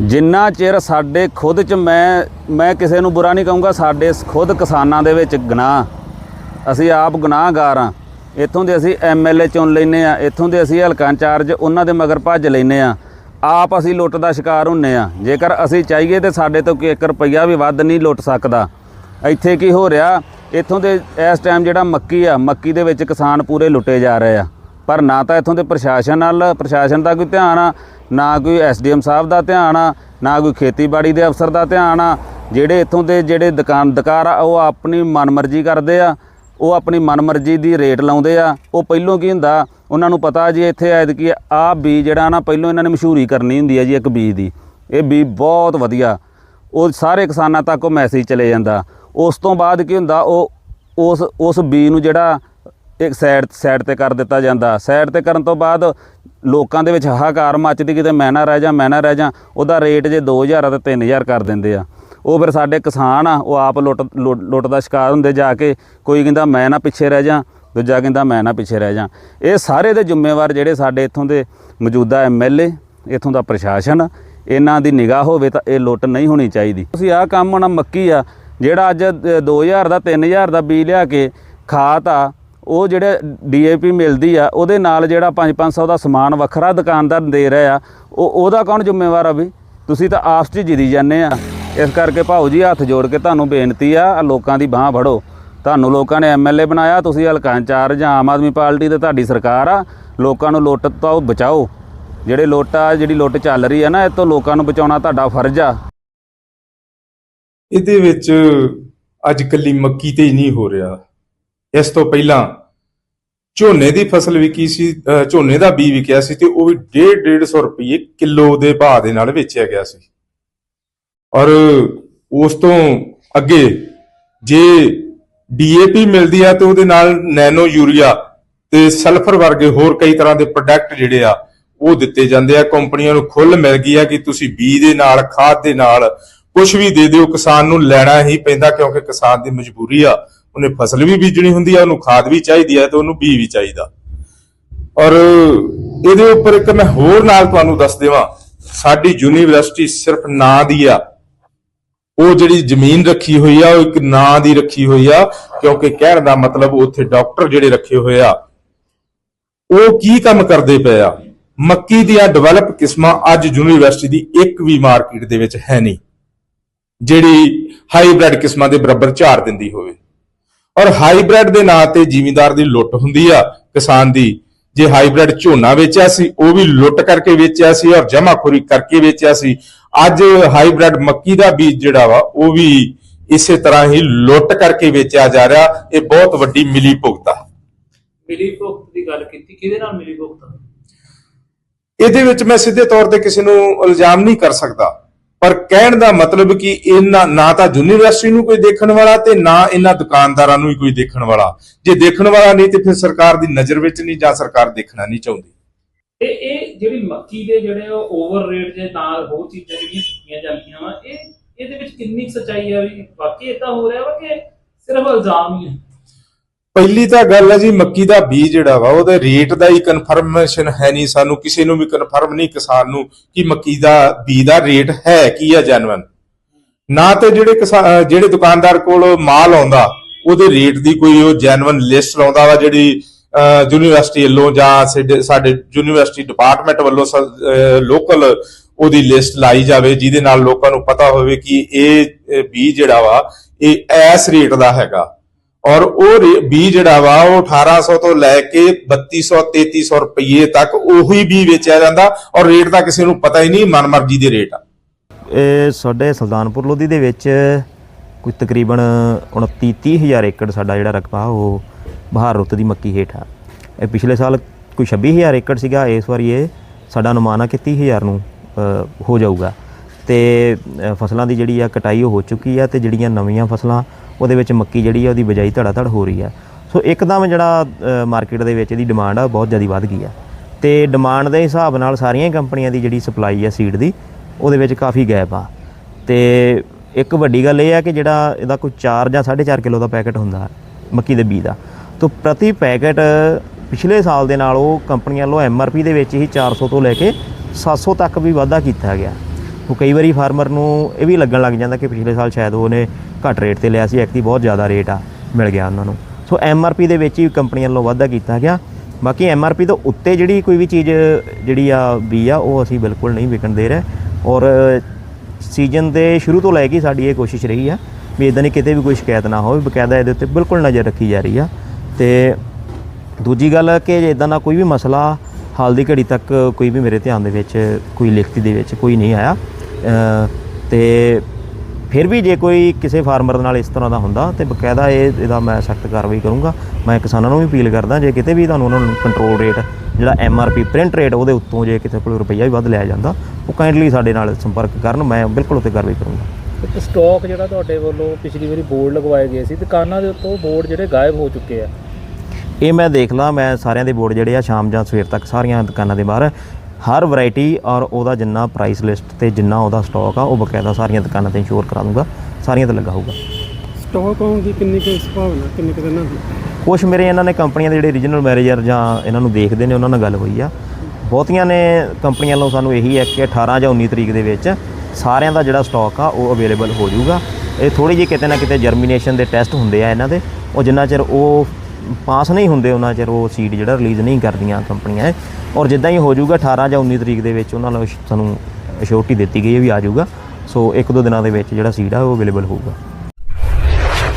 ਜਿੰਨਾ ਚਿਰ ਸਾਡੇ ਖੁਦ ਚ ਮੈਂ ਮੈਂ ਕਿਸੇ ਨੂੰ ਬੁਰਾ ਨਹੀਂ ਕਹੂੰਗਾ, ਸਾਡੇ ਖੁਦ ਕਿਸਾਨਾਂ ਦੇ ਵਿੱਚ ਗੁਨਾਹ। ਅਸੀਂ ਆਪ ਗੁਨਾਹਗਾਰ ਆ। ਇੱਥੋਂ ਦੇ ਅਸੀਂ ਐਮਐਲਏ ਚੁਣ ਲੈਨੇ ਆ, ਇੱਥੋਂ ਦੇ ਅਸੀਂ ਹਲਕਾ ਇੰਚਾਰਜ, ਉਹਨਾਂ ਦੇ ਮਗਰ ਭੱਜ ਲੈਨੇ ਆ। ਆਪ ਅਸੀਂ ਲੁੱਟ ਦਾ ਸ਼ਿਕਾਰ ਹੁੰਨੇ ਆ। ਜੇਕਰ ਅਸੀਂ ਚਾਹੀਏ ਤੇ ਸਾਡੇ ਤੋਂ ਕੋਈ 1 ਰੁਪਈਆ ਵੀ ਵੱਧ ਨਹੀਂ ਲੁੱਟ ਸਕਦਾ। ਇੱਥੇ ਕੀ ਹੋ ਰਿਹਾ, ਇੱਥੋਂ ਦੇ ਇਸ ਟਾਈਮ ਜਿਹੜਾ ਮੱਕੀ ਆ, ਮੱਕੀ ਦੇ ਵਿੱਚ ਕਿਸਾਨ ਪੂਰੇ ਲੁੱਟੇ ਜਾ ਰਹੇ ਆ। ਪਰ ਨਾ ਤਾਂ ਇੱਥੋਂ ਦੇ ਪ੍ਰਸ਼ਾਸਨ ਨਾਲ, ਪ੍ਰਸ਼ਾਸਨ ਦਾ ਕੋਈ ਧਿਆਨ ਆ, ਨਾ ਕੋਈ ਐਸਡੀਐਮ ਸਾਹਿਬ ਦਾ ਧਿਆਨ ਆ, ਨਾ ਕੋਈ ਖੇਤੀਬਾੜੀ ਦੇ ਅਫਸਰ ਦਾ ਧਿਆਨ ਆ। ਜਿਹੜੇ ਇੱਥੋਂ ਦੇ ਜਿਹੜੇ ਦੁਕਾਨਦਾਰ ਆ, ਉਹ ਆਪਣੀ ਮਨਮਰਜ਼ੀ ਕਰਦੇ ਆ, ਉਹ ਆਪਣੀ ਮਨਮਰਜ਼ੀ ਦੀ ਰੇਟ ਲਾਉਂਦੇ ਆ। ਉਹ ਪਹਿਲੋਂ ਕੀ ਹੁੰਦਾ, ਉਹਨਾਂ ਨੂੰ ਪਤਾ ਜੀ ਇੱਥੇ ਐਤਕੀ ਆ ਬੀਜ ਜਿਹੜਾ ਨਾ, ਪਹਿਲੋਂ ਇਹਨਾਂ ਨੇ ਮਸ਼ਹੂਰੀ ਕਰਨੀ ਹੁੰਦੀ ਹੈ ਜੀ ਇੱਕ ਬੀਜ ਦੀ। ਇਹ ਬੀਜ ਬਹੁਤ ਵਧੀਆ। ਉਹ ਸਾਰੇ ਕਿਸਾਨਾਂ ਤੱਕ ਉਹ ਮੈਸੇਜ ਚਲੇ ਜਾਂਦਾ। ਉਸ ਤੋਂ ਬਾਅਦ ਕੀ ਹੁੰਦਾ, ਉਹ ਉਸ ਉਸ ਬੀ ਨੂੰ ਜਿਹੜਾ ਇੱਕ ਸਾਈਡ ਸਾਈਡ ਤੇ ਕਰ ਦਿੱਤਾ ਜਾਂਦਾ। ਸਾਈਡ ਤੇ ਕਰਨ ਤੋਂ ਬਾਅਦ ਲੋਕਾਂ ਦੇ ਵਿੱਚ ਹਾਹਾਕਾਰ ਮੱਚਦੀ, ਕਿਤੇ ਮੈਂ ਨਾ ਰਹਿ ਜਾ, ਮੈਂ ਨਾ ਰਹਿ ਜਾ, ਉਹਦਾ ਰੇਟ ਜੇ 2000 ਆ ਤੇ 3000 ਕਰ ਦਿੰਦੇ ਆ। ਉਹ ਫਿਰ ਸਾਡੇ ਕਿਸਾਨ ਆ, ਉਹ ਆਪ ਲੁੱਟ ਲੁੱਟ ਲੁੱਟ ਦਾ ਸ਼ਿਕਾਰ ਹੁੰਦੇ ਜਾ ਕੇ ਕੋਈ ਕਹਿੰਦਾ ਮੈਂ ਨਾ ਪਿੱਛੇ ਰਹਿ ਜਾ, ਦੂਜਾ ਕਹਿੰਦਾ ਮੈਂ ਨਾ ਪਿੱਛੇ ਰਹਿ ਜਾ। ਇਹ ਸਾਰੇ ਦੇ ਜ਼ਿੰਮੇਵਾਰ ਜਿਹੜੇ ਸਾਡੇ ਇੱਥੋਂ ਦੇ ਮੌਜੂਦਾ ਐਮਐਲਏ ਇੱਥੋਂ ਦਾ ਪ੍ਰਸ਼ਾਸਨ, ਇਹਨਾਂ ਦੀ ਨਿਗਾਹ ਹੋਵੇ ਤਾਂ ਇਹ ਲੁੱਟ ਨਹੀਂ ਹੋਣੀ ਚਾਹੀਦੀ। ਤੁਸੀਂ ਆਹ ਕੰਮ ਹੋਣਾ ਮੱਕੀ ਆ, ਜਿਹੜਾ ਅੱਜ 2000 ਦਾ 3000 ਦਾ ਬੀਜ ਲਿਆ ਕੇ ਖਾਤ ਆ ਉਹ ਜਿਹੜੇ ਡੀਏਪੀ ਮਿਲਦੀ ਆ, ਉਹਦੇ ਨਾਲ ਜਿਹੜਾ 5-500 ਦਾ ਸਮਾਨ ਵੱਖਰਾ ਦੁਕਾਨਦਾਰ ਦੇ ਰਿਹਾ ਉਹ ਉਹਦਾ ਕੌਣ ਜ਼ਿੰਮੇਵਾਰ ਆ ਵੀ? ਤੁਸੀਂ ਤਾਂ ਆਪਸ 'ਚ ਜਿੱਦੀ ਜਾਂਦੇ ਆ। ਇਸ ਕਰਕੇ ਭਾਊ ਜੀ ਹੱਥ ਜੋੜ ਕੇ ਤੁਹਾਨੂੰ ਬੇਨਤੀ ਆ, ਆਹ ਲੋਕਾਂ ਦੀ ਬਾਹ ਫੜੋ। ਤੁਹਾਨੂੰ ਲੋਕਾਂ ਨੇ ਐਮਐਲਏ ਬਣਾਇਆ, ਤੁਸੀਂ ਹਲਕਾ ਇੰਚਾਰਜ ਜਾਂ ਆਮ ਆਦਮੀ ਪਾਰਟੀ ਤੇ ਤੁਹਾਡੀ ਸਰਕਾਰ ਆ, ਲੋਕਾਂ ਨੂੰ ਲੁੱਟ ਤੋਂ ਬਚਾਓ। ਜਿਹੜੇ ਲੁੱਟ ਆ, ਜਿਹੜੀ ਲੁੱਟ ਚੱਲ ਰਹੀ ਆ ਨਾ, ਇਹ ਤੋਂ ਲੋਕਾਂ ਨੂੰ ਬਚਾਉਣਾ ਤੁਹਾਡਾ ਫਰਜ਼ ਆ। ਇਹਦੇ ਵਿੱਚ ਅੱਜ ਕੱਲੀ ਮੱਕੀ ਤੇ ਹੀ ਨਹੀਂ ਹੋ ਰਿਹਾ। ਇਸ ਤੋਂ ਪਹਿਲਾਂ ਝੋਨੇ ਦੀ ਫਸਲ ਵਿਕੀ ਸੀ ਝੋਨੇ ਦਾ ਬੀ ਵਿਕਿਆ ਸੀ ਤੇ ਉਹ ਵੀ 1.5 150 ਰੁਪਏ ਕਿਲੋ ਦੇ ਭਾਅ ਦੇ ਨਾਲ ਵੇਚਿਆ ਗਿਆ ਸੀ। ਔਰ ਉਸ ਤੋਂ ਅੱਗੇ ਜੇ ਡੀਏਪੀ ਮਿਲਦੀ ਆ ਤੇ ਉਹਦੇ ਨਾਲ ਨੈਨੋ ਯੂਰੀਆ ਤੇ ਸਲਫਰ ਵਰਗੇ ਹੋਰ ਕਈ ਤਰ੍ਹਾਂ ਦੇ ਪ੍ਰੋਡਕਟ ਜਿਹੜੇ ਆ, ਉਹ ਦਿੱਤੇ ਜਾਂਦੇ ਆ। ਕੰਪਨੀਆਂ ਨੂੰ ਖੁੱਲ ਮਿਲ ਗਈ ਆ ਕਿ ਤੁਸੀਂ ਬੀ ਦੇ ਨਾਲ, ਖਾਦ ਦੇ ਨਾਲ ਕੁਝ ਵੀ ਦੇ ਦਿਓ, ਕਿਸਾਨ ਨੂੰ ਲੈਣਾ ਹੀ ਪੈਂਦਾ ਕਿਉਂਕਿ ਕਿਸਾਨ ਦੀ ਮਜਬੂਰੀ ਆ। ਉਹਨੇ ਫਸਲ ਵੀ ਬੀਜਣੀ ਹੁੰਦੀ ਆ, ਉਹਨੂੰ ਖਾਦ ਵੀ ਚਾਹੀਦੀ ਆ ਤੇ ਉਹਨੂੰ ਬੀ ਵੀ ਚਾਹੀਦਾ। ਔਰ ਇਹਦੇ ਉੱਪਰ ਇੱਕ ਮੈਂ ਹੋਰ ਨਾਲ ਤੁਹਾਨੂੰ ਦੱਸ ਦੇਵਾਂ, ਸਾਡੀ ਯੂਨੀਵਰਸਿਟੀ ਸਿਰਫ ਨਾਂ ਦੀ ਆ। ਉਹ ਜਿਹੜੀ ਜ਼ਮੀਨ ਰੱਖੀ ਹੋਈ ਆ, ਉਹ ਇੱਕ ਨਾਂ ਦੀ ਰੱਖੀ ਹੋਈ ਆ, ਕਿਉਂਕਿ ਕਹਿਣ ਦਾ ਮਤਲਬ ਉੱਥੇ ਡਾਕਟਰ ਜਿਹੜੇ ਰੱਖੇ ਹੋਏ ਆ, ਉਹ ਕੀ ਕੰਮ ਕਰਦੇ ਪਏ ਆ? ਮੱਕੀ ਦੀਆਂ ਡਿਵੈਲਪ ਕਿਸਮਾਂ ਅੱਜ ਯੂਨੀਵਰਸਿਟੀ ਦੀ ਇੱਕ ਵੀ ਮਾਰਕੀਟ ਦੇ ਵਿੱਚ ਹੈ ਨਹੀਂ, ਜਿਹੜੀ ਹਾਈਬ੍ਰਿਡ ਕਿਸਮਾਂ ਦੇ ਬਰਾਬਰ ਝਾੜ ਦਿੰਦੀ ਹੋਵੇ। ਔਰ ਹਾਈਬ੍ਰਿਡ ਦੇ ਨਾਂ ਤੇ ਜ਼ਿਮੀਂਦਾਰ ਦੀ ਲੁੱਟ ਹੁੰਦੀ ਆ ਕਿਸਾਨ ਦੀ। ਜੇ ਹਾਈਬ੍ਰਿਡ ਝੋਨਾ ਵੇਚਿਆ ਸੀ ਉਹ ਵੀ ਲੁੱਟ ਕਰਕੇ ਵੇਚਿਆ ਸੀ ਔਰ ਜਮਾਖੋਰੀ ਕਰਕੇ ਵੇਚਿਆ ਸੀ। ਅੱਜ ਹਾਈਬ੍ਰਿਡ ਮੱਕੀ ਦਾ ਬੀਜ ਜਿਹੜਾ ਵਾ ਉਹ ਵੀ ਇਸੇ ਤਰ੍ਹਾਂ ਹੀ ਲੁੱਟ ਕਰਕੇ ਵੇਚਿਆ ਜਾ ਰਿਹਾ। ਇਹ ਬਹੁਤ ਵੱਡੀ ਮਿਲੀ ਭੁਗਤਾ ਮਿਲੀ ਭੁਗਤ ਦੀ ਗੱਲ ਕੀਤੀ ਕਿਹਦੇ ਨਾਲ ਮਿਲੀ ਭੁਗਤ? ਇਹਦੇ ਵਿੱਚ ਮੈਂ ਸਿੱਧੇ ਤੌਰ ਤੇ ਕਿਸੇ ਨੂੰ ਇਲਜ਼ਾਮ ਨਹੀਂ ਕਰ ਸਕਦਾ। ਪਰ ਕਹਿਣ ਦਾ ਮਤਲਬ ਕਿ ਇਹਨਾਂ ਨਾ ਤਾਂ ਯੂਨੀਵਰਸਿਟੀ ਨੂੰ ਕੋਈ ਦੇਖਣ ਵਾਲਾ ਤੇ ਨਾ ਇਹਨਾਂ ਦੁਕਾਨਦਾਰਾਂ ਨੂੰ ਹੀ ਕੋਈ ਦੇਖਣ ਵਾਲਾ। ਜੇ ਦੇਖਣ ਵਾਲਾ ਨਹੀਂ ਤੇ ਫਿਰ ਸਰਕਾਰ ਦੀ ਨਜ਼ਰ ਵਿੱਚ ਨਹੀਂ ਜਾਂ ਸਰਕਾਰ ਦੇਖਣਾ ਨਹੀਂ ਚਾਹੁੰਦੀ। ਇਹ ਇਹ ਜਿਹੜੀ ਮੱਕੀ ਦੇ ਜਿਹੜੇ ਓਵਰ ਰੇਟ ਦੇ ਨਾਲ ਹੋਰ ਚੀਜ਼ਾਂ ਜਿਹੜੀਆਂ ਕੀਤੀਆਂ ਜਾਂਦੀਆਂ ਵਾ, ਇਹ, ਇਹਦੇ ਵਿੱਚ ਕਿੰਨੀ ਕੁ ਸੱਚਾਈ ਆ ਵੀ ਵਾਕਈ ਇਦਾਂ ਹੋ ਰਿਹਾ ਵਾ ਕਿ ਸਿਰਫ ਇਲਜ਼ਾਮ ਹੀ ਹੈ ਪਹਿਲੀ ਤਾਂ ਗੱਲ ਹੈ ਜੀ, ਮੱਕੀ ਦਾ ਬੀਜ ਜਿਹੜਾ ਵਾ, ਉਹਦੇ ਰੇਟ ਦਾ ਹੀ ਕਨਫਰਮੇਸ਼ਨ ਹੈ ਨਹੀਂ ਸਾਨੂੰ, ਕਿਸੇ ਨੂੰ ਵੀ ਕਨਫਰਮ ਨਹੀਂ, ਕਿਸਾਨ ਨੂੰ, ਕਿ ਮੱਕੀ ਦਾ ਬੀਜ ਦਾ ਰੇਟ ਹੈ ਕੀ ਆ ਜੈਨੂਇਨ ਨਾ ਤੇ ਜਿਹੜੇ ਕਿਸਾ- ਜਿਹੜੇ ਦੁਕਾਨਦਾਰ ਕੋਲ ਮਾਲ ਆਉਂਦਾ, ਉਹਦੇ ਰੇਟ ਦੀ ਕੋਈ ਉਹ ਜੈਨੂਇਨ ਲਿਸਟ ਲਾਉਂਦਾ ਵਾ, ਜਿਹੜੀ ਯੂਨੀਵਰਸਿਟੀ ਵੱਲੋਂ ਜਾਂ ਸਾਡੇ- ਸਾਡੇ ਯੂਨੀਵਰਸਿਟੀ ਡਿਪਾਰਟਮੈਂਟ ਵੱਲੋਂ ਲੋਕਲ ਉਹਦੀ ਲਿਸਟ ਲਾਈ ਜਾਵੇ, ਜਿਹਦੇ ਨਾਲ ਲੋਕਾਂ ਨੂੰ ਪਤਾ ਹੋਵੇ ਕਿ ਇਹ ਇਹ ਬੀਜ ਜਿਹੜਾ ਵਾ, ਇਹ ਐਸ ਰੇਟ ਦਾ ਹੈਗਾ। ਔਰ ਉਹ ਰੇ- ਬੀਜ ਜਿਹੜਾ ਵਾ, ਉਹ 1800 ਤੋਂ ਲੈ ਕੇ 3200 3300 ਰੁਪਏ ਤੱਕ ਉਹੀ ਬੀ ਵੇਚਿਆ ਜਾਂਦਾ ਔਰ ਰੇਟ ਦਾ ਕਿਸੇ ਨੂੰ ਪਤਾ ਹੀ ਨਹੀਂ ਮਨਮਰਜ਼ੀ ਦੇ ਰੇਟ ਆ। ਇਹ ਸਾਡੇ ਸੁਲਤਾਨਪੁਰ ਲੋਧੀ ਦੇ ਵਿੱਚ ਕੋਈ ਤਕਰੀਬਨ 29 30 ਹਜ਼ਾਰ ਏਕੜ ਸਾਡਾ ਜਿਹੜਾ ਰਕਬਾ, ਉਹ ਬਹਾਰ ਰੁੱਤ ਦੀ ਮੱਕੀ ਹੇਠ ਆ। ਇਹ ਪਿਛਲੇ ਸਾਲ ਕੋਈ 26 ਹਜ਼ਾਰ ਏਕੜ ਸੀਗਾ, ਇਸ ਵਾਰੀ ਇਹ ਸਾਡਾ ਅਨੁਮਾਨ ਆ ਕਿ 30 ਹਜ਼ਾਰ ਨੂੰ ਹੋ ਜਾਊਗਾ। ਤੇ ਫਸਲਾਂ ਦੀ ਜਿਹੜੀ ਆ ਕਟਾਈ ਉਹ ਹੋ ਚੁੱਕੀ ਆ ਤੇ ਜਿਹੜੀਆਂ ਨਵੀਆਂ ਫਸਲਾਂ ਉਹਦੇ ਵਿੱਚ ਮੱਕੀ ਜਿਹੜੀ ਆ, ਉਹਦੀ ਬਜਾਈ ਧੜਾ ਧੜ ਹੋ ਰਹੀ ਆ। ਸੋ ਇੱਕਦਮ ਜਿਹੜਾ ਮਾਰਕੀਟ ਦੇ ਵਿੱਚ ਇਹਦੀ ਡਿਮਾਂਡ ਆ ਬਹੁਤ ਜ਼ਿਆਦਾ ਵੱਧ ਗਈ ਆ। ਤੇ ਡਿਮਾਂਡ ਦੇ ਹਿਸਾਬ ਨਾਲ ਸਾਰੀਆਂ ਹੀ ਕੰਪਨੀਆਂ ਦੀ ਜਿਹੜੀ ਸਪਲਾਈ ਆ ਸੀਡ ਦੀ, ਉਹਦੇ ਵਿੱਚ ਕਾਫੀ ਗੈਪ ਆ। ਤੇ ਇੱਕ ਵੱਡੀ ਗੱਲ ਇਹ ਆ ਕਿ ਜਿਹੜਾ ਇਹਦਾ ਕੋਈ 4 ਜਾਂ 4.5 ਕਿਲੋ ਦਾ ਪੈਕੇਟ ਹੁੰਦਾ, ਮੱਕੀ ਦੇ ਬੀਜ ਦਾ। ਤੋਂ ਪ੍ਰਤੀ ਪੈਕੇਟ ਪਿਛਲੇ ਸਾਲ ਦੇ ਨਾਲ ਉਹ ਕੰਪਨੀਆਂ ਵੱਲੋਂ ਐਮਆਰਪੀ ਦੇ ਵਿੱਚ ਹੀ 400 ਤੋਂ ਲੈ ਕੇ 700 ਤੱਕ ਵੀ ਵਾਧਾ ਕੀਤਾ ਗਿਆ। ਉਹ ਕਈ ਵਾਰੀ ਫਾਰਮਰ ਨੂੰ ਇਹ ਵੀ ਲੱਗਣ ਲੱਗ ਜਾਂਦਾ ਕਿ ਪਿਛਲੇ ਸਾਲ ਸ਼ਾਇਦ ਉਹਨੇ ਘੱਟ ਰੇਟ ਤੇ ਲਿਆ ਸੀ ਐਕਤੀ ਬਹੁਤ ਜ਼ਿਆਦਾ ਰੇਟ ਆ, ਮਿਲ ਗਿਆ ਉਹਨਾਂ ਨੂੰ। ਸੋ ਐਮਆਰਪੀ ਦੇ ਵਿੱਚ ਹੀ ਕੰਪਨੀਆਂ ਵੱਲੋਂ ਵਾਧਾ ਕੀਤਾ ਗਿਆ। ਬਾਕੀ ਐਮਆਰਪੀ ਤੋਂ ਉੱਤੇ ਜਿਹੜੀ ਕੋਈ ਵੀ ਚੀਜ਼, ਜਿਹੜੀ ਆ ਵੀ ਆ, ਉਹ ਅਸੀਂ ਬਿਲਕੁਲ ਨਹੀਂ ਵਿਕਣ ਦੇ ਰਹੇ। ਔਰ ਸੀਜ਼ਨ ਦੇ ਸ਼ੁਰੂ ਤੋਂ ਲੈ ਕੇ ਸਾਡੀ ਇਹ ਕੋਸ਼ਿਸ਼ ਰਹੀ ਆ ਵੀ ਇਦਾਂ ਨਹੀਂ ਕਿਤੇ ਵੀ ਕੋਈ ਸ਼ਿਕਾਇਤ ਨਾ ਹੋਵੇ, ਬਕਾਇਦਾ ਇਹਦੇ ਉੱਤੇ ਬਿਲਕੁਲ ਨਜ਼ਰ ਰੱਖੀ ਜਾ ਰਹੀ ਆ। ਤੇ ਦੂਜੀ ਗੱਲ ਕਿ ਜੇ ਇਦਾਂ ਦਾ ਕੋਈ ਵੀ ਮਸਲਾ ਹਾਲ ਦੀ ਘੜੀ ਤੱਕ ਕੋਈ ਵੀ ਮੇਰੇ ਧਿਆਨ ਦੇ ਵਿੱਚ, ਕੋਈ ਲਿਖਤੀ ਦੇ ਵਿੱਚ ਕੋਈ ਨਹੀਂ ਆਇਆ ਤੇ ਫਿਰ ਵੀ ਜੇ ਕੋਈ ਕਿਸੇ ਫਾਰਮਰ ਨਾਲ ਇਸ ਤਰ੍ਹਾਂ ਦਾ ਹੁੰਦਾ ਤੇ ਬਕਾਇਦਾ ਇਹ ਇਹਦਾ ਮੈਂ ਸਖਤ ਕਾਰਵਾਈ ਕਰੂੰਗਾ। ਮੈਂ ਕਿਸਾਨਾਂ ਨੂੰ ਵੀ ਅਪੀਲ ਕਰਦਾ ਜੇ ਕਿਤੇ ਵੀ ਤੁਹਾਨੂੰ ਉਹਨਾਂ ਨੂੰ ਕੰਟਰੋਲ ਰੇਟ ਜਿਹੜਾ M R P print rate ਉਹਦੇ ਉੱਤੋਂ ਜੇ ਕਿਤੇ ਕੋਲ ਰੁਪਈਆ ਵੀ ਵੱਧ ਲਿਆ ਜਾਂਦਾ ਉਹ ਕਾਈਂਡਲੀ ਸਾਡੇ ਨਾਲ ਸੰਪਰਕ ਕਰਨ ਮੈਂ ਬਿਲਕੁਲ ਉੱਤੇ ਕਾਰਵਾਈ ਕਰੂੰਗਾ। ਸਟਾਕ ਜਿਹੜਾ ਤੁਹਾਡੇ ਵੱਲੋਂ ਪਿਛਲੀ ਵਾਰੀ ਬੋਰਡ ਲਗਵਾਏ ਗਏ ਸੀ ਦੁਕਾਨਾਂ ਦੇ ਉੱਤੋਂ ਬੋਰਡ ਜਿਹੜੇ ਗਾਇਬ ਹੋ ਚੁੱਕੇ ਆ। ਇਹ ਮੈਂ ਦੇਖ ਲਾਂ ਮੈਂ ਸਾਰਿਆਂ ਦੇ ਬੋਰਡ ਜਿਹੜੇ ਆ ਸ਼ਾਮ ਜਾਂ ਸਵੇਰ ਤੱਕ ਸਾਰੀਆਂ ਦੁਕਾਨਾਂ ਦੇ ਬਾਹਰ ਹਰ ਵੈਰਾਈਟੀ ਔਰ ਉਹਦਾ ਜਿੰਨਾ ਪ੍ਰਾਈਸ ਲਿਸਟ ਤੇ ਜਿੰਨਾ ਉਹਦਾ ਸਟਾਕ ਆ ਉਹ ਬਕਾਇਦਾ ਸਾਰੀਆਂ ਦੁਕਾਨਾਂ ਤੇ ਇੰਸ਼ੋਰ ਕਰਾ ਦੂੰਗਾ ਸਾਰੀਆਂ ਤੇ ਲੱਗਾ ਹੋਊਗਾ। ਸਟਾਕ ਆਉਣ ਦੀ ਕਿੰਨੀ ਕੁ ਸੰਭਾਵਨਾ ਕਿੰਨੇ ਕੁ ਦਿਨਾਂ ਦੀ ਕੁਝ ਮੇਰੇ ਇਹਨਾਂ ਨੇ ਕੰਪਨੀਆਂ ਦੇ ਜਿਹੜੇ ਰੀਜਨਲ ਮੈਨੇਜਰ ਜਾਂ ਇਹਨਾਂ ਨੂੰ ਦੇਖਦੇ ਨੇ ਉਹਨਾਂ ਨਾਲ ਗੱਲ ਹੋਈ ਆ। ਬਹੁਤੀਆਂ ਨੇ ਕੰਪਨੀਆਂ ਵੱਲੋਂ ਸਾਨੂੰ ਇਹੀ ਹੈ ਕਿ 18 ਜਾਂ 19 ਤਰੀਕ ਦੇ ਵਿੱਚ ਸਾਰਿਆਂ ਦਾ ਜਿਹੜਾ ਸਟਾਕ ਆ ਉਹ ਅਵੇਲੇਬਲ ਹੋ ਜਾਊਗਾ। ਇਹ ਥੋੜੀ ਜਿਹੀ ਕਿਤੇ ਨਾ ਕਿਤੇ ਜਰਮੀਨੇਸ਼ਨ ਦੇ ਟੈਸਟ ਹੁੰਦੇ ਆ ਇਹਨਾਂ ਦੇ। ਉਹ ਜਿੰਨਾ ਚਿਰ ਉਹ ਪਾਸ ਨਹੀਂ ਹੁੰਦੇ ਉਹਨਾਂ ਚਿਰ, ਉਹ ਸੀਟ ਜਿਹੜਾ ਰਿਲੀਜ਼ ਨਹੀਂ ਕਰਦੀਆਂ ਕੰਪਨੀਆਂ ਇਹ। ਔਰ ਜਿੱਦਾਂ ਹੀ ਹੋ ਜਾਊਗਾ 18 ਜਾਂ 19 ਤਰੀਕ ਦੇ ਵਿੱਚ ਉਹਨਾਂ ਨੂੰ ਸਾਨੂੰ ਅਸ਼ੋਰਟੀ ਦਿੱਤੀ ਗਈ ਹੈ ਵੀ ਆ ਜਾਊਗਾ ਸੋ ਇੱਕ ਦੋ ਦਿਨਾਂ ਦੇ ਵਿੱਚ ਜਿਹੜਾ ਸੀਟ ਆ, ਉਹ ਅਵੇਲੇਬਲ ਹੋਊਗਾ